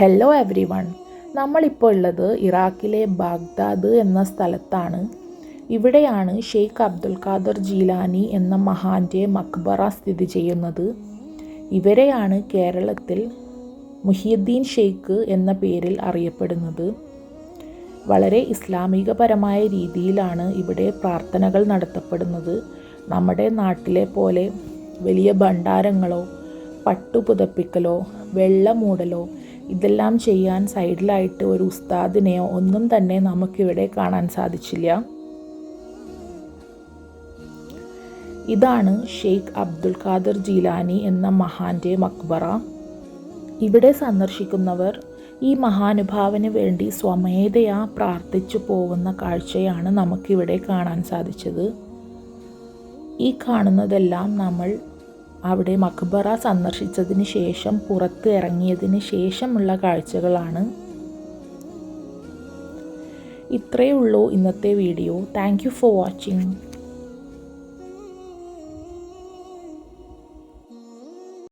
Hello every one നമ്മളിപ്പോൾ ഉള്ളത് ഇറാഖിലെ ബാഗ്ദാദ് എന്ന സ്ഥലത്താണ്. ഇവിടെയാണ് ഷെയ്ഖ് അബ്ദുൽ ഖാദർ ജീലാനി എന്ന മഹാന്റെ മക്ബറ സ്ഥിതി ചെയ്യുന്നത്. ഇവരെയാണ് കേരളത്തിൽ മുഹിയുദ്ദീൻ ഷെയ്ഖ് എന്ന പേരിൽ അറിയപ്പെടുന്നത്. വളരെ ഇസ്ലാമികപരമായ രീതിയിലാണ് ഇവിടെ പ്രാർത്ഥനകൾ നടത്തപ്പെടുന്നത്. നമ്മുടെ നാട്ടിലെ പോലെ വലിയ ഭണ്ഡാരങ്ങളോ പട്ടുപുതപ്പിക്കലോ വെള്ളമൂടലോ ഇതെല്ലാം ചെയ്യാൻ സൈഡിലായിട്ട് ഒരു ഉസ്താദിനെയോ ഒന്നും തന്നെ നമുക്കിവിടെ കാണാൻ സാധിച്ചില്ല. ഇതാണ് ഷെയ്ഖ് അബ്ദുൽ ഖാദർ ജീലാനി എന്ന മഹാന്റെ മക്ബറ. ഇവിടെ സന്ദർശിക്കുന്നവർ ഈ മഹാനുഭാവന് വേണ്ടി സ്വമേധയാ പ്രാർത്ഥിച്ചു പോകുന്ന കാഴ്ചയാണ് നമുക്കിവിടെ കാണാൻ സാധിച്ചത്. ഈ കാണുന്നതെല്ലാം നമ്മൾ അവിടെ മക്ബറ സന്ദർശിച്ചതിന് ശേഷം പുറത്ത് ഇറങ്ങിയതിന് ശേഷമുള്ള കാഴ്ചകളാണ്. ഇത്രയേ ഉള്ളൂ ഇന്നത്തെ വീഡിയോ. Thank for watching